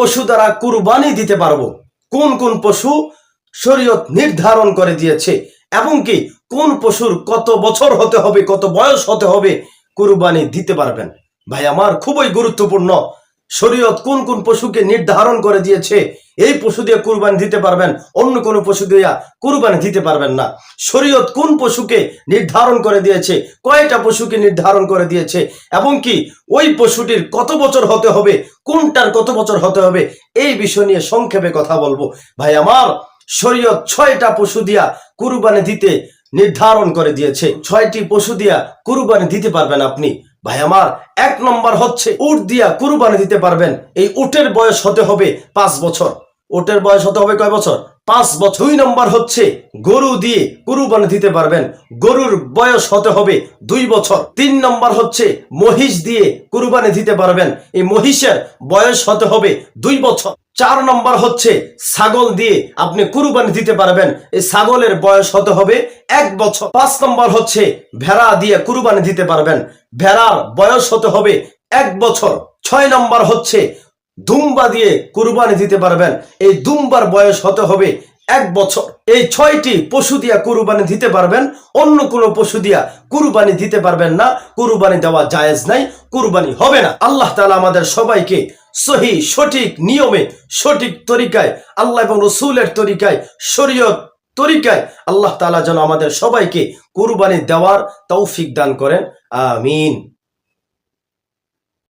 পশু দ্বারা কুরবানি দিতে পারব। কোন কোন পশু শরীয়ত নির্ধারণ করে দিয়েছে, এবং কি কোন পশুর কত বছর হতে হবে, কত বয়স হতে হবে কুরবানি দিতে পারবেন। ভাই, আমার খুবই গুরুত্বপূর্ণ শরীয়ত কোন কোন পশুকে নির্ধারণ করে দিয়েছে? এই পশু দিয়ে কুরবানি দিতে পারবেন, অন্য কোন পশু দিয়ে কুরবানি দিতে পারবেন না। শরীয়ত কোন পশুকে নির্ধারণ করে দিয়েছে? কয়টা পশুকে নির্ধারণ করে দিয়েছে? এবং কি ওই পশুটির কত বছর হতে হবে? কোনটার কত বছর হতে হবে? এই বিষয় নিয়ে সংক্ষেপে কথা বলব। ভাই, আমার শরীয়ত ছয়টা পশু দিয়া কুরবানি দিতে নির্ধারণ করে দিয়েছে। ছয়টি পশু দিয়া কুরবানি দিতে পারবেন আপনি। ভাই, আমার এক নম্বর হচ্ছে উট দিয়া কুরবানি দিতে পারবেন। এই উটের বয়স হতে হবে পাঁচ বছর। উটের বয়স হতে হবে কয় বছর? পাঁচ বছর। দুই নম্বর হচ্ছে গরু দিয়ে কুরবানি দিতে পারবেন। গরুর বয়স হতে হবে দুই বছর। তিন নম্বর হচ্ছে মহিষ দিয়ে কুরবানি দিতে পারবেন। এই মহিষের বয়স হতে হবে দুই বছর। চার নম্বর হচ্ছে ছাগল দিয়ে আপনি কুরবানি দিতে পারবেন। এই ছাগলের বয়স হতে হবে? এক বছর। পাঁচ নম্বর হচ্ছে ভেড়া দিয়ে কুরবানি দিতে পারবেন। ভেড়ার বয়স হতে হবে? এক বছর। ছয় নম্বর হচ্ছে দুম্বা দিয়ে কুরবানি দিতে পারবেন। এই দুম্বার বয়স হতে হবে? এক বছর। এই ছয়টি পশু দিয়া কুরবানি দিতে পারবেন। অন্য কোনো পশু দিয়া কুরবানি দিতে পারবেন না। কুরবানি দেওয়া জায়েজ নাই। কুরবানি হবে না। আল্লাহ তাআলা আমাদের সবাইকে সহি, সঠিক নিয়মে, সঠিক তরিকায়, আল্লাহ এবং রসুলের তরিকায়, শরীয়ত তরিকায় আল্লাহ তালা যেন আমাদের সবাইকে কুরবানি দেওয়ার তৌফিক দান করেন। আমিন।